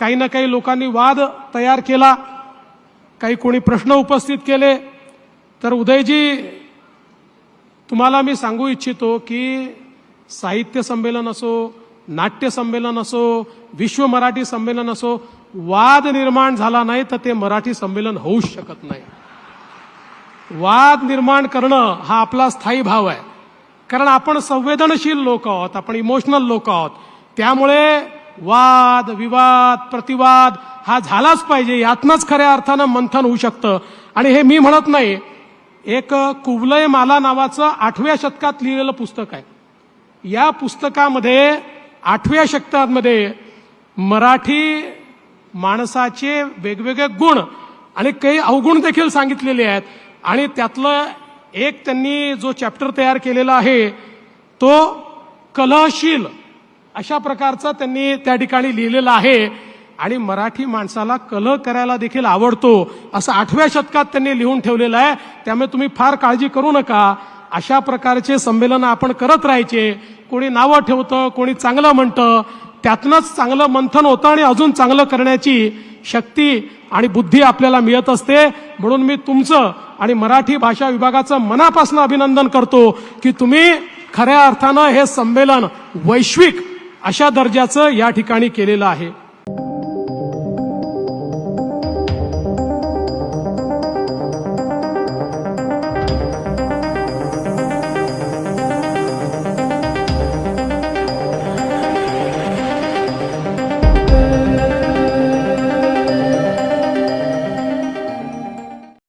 काही ना काही लोकांनी वाद तयार केला. काही कोणी प्रश्न उपस्थित केले. तर उदयजी तुम्हाला मी सांगू इच्छितो की साहित्य संमेलन असो नाट्य संमेलन असो विश्व मराठी संमेलन असो वाद निर्माण झाला नाही तर ते मराठी संमेलन होऊच शकत नाही. वाद निर्माण करणं हा आपला स्थायी भाव आहे. कारण आपण संवेदनशील लोक आहोत आपण इमोशनल लोक आहोत. त्यामुळे वाद विवाद प्रतिवाद हा झालाच पाहिजे. यातनंच खऱ्या अर्थानं मंथन होऊ शकतं. आणि हे मी म्हणत नाही. एक कुवलय माला नावाचं आठव्या शतकात लिहिलेलं पुस्तक आहे. या पुस्तकामध्ये आठव्या शतकामध्ये मराठी माणसाचे वेगवेगळे गुण आणि काही अवगुण देखील सांगितलेले आहेत. आणि त्यातलं एक त्यांनी जो चॅप्टर तयार केलेला आहे तो कलहशील. अशा प्रकारचा त्यांनी त्या ठिकाणी लिहिलेलं आहे. आणि मराठी माणसाला कलह करायला देखील आवडतो असं आठव्या शतकात त्यांनी लिहून ठेवलेलं आहे. त्यामुळे तुम्ही फार काळजी करू नका. अशा प्रकारचे संमेलन आपण करत राहायचे. कोणी नावं ठेवतं कोणी चांगलं म्हणतं त्यातनंच चांगलं मंथन होतं आणि अजून चांगलं करण्याची शक्ती आणि बुद्धी आपल्याला मिळत असते. म्हणून मी तुमचं आणि मराठी भाषा विभागाचं मनापासून अभिनंदन करतो की तुम्ही खऱ्या अर्थानं हे संमेलन वैश्विक अशा दर्जाचं या ठिकाणी केलेलं आहे.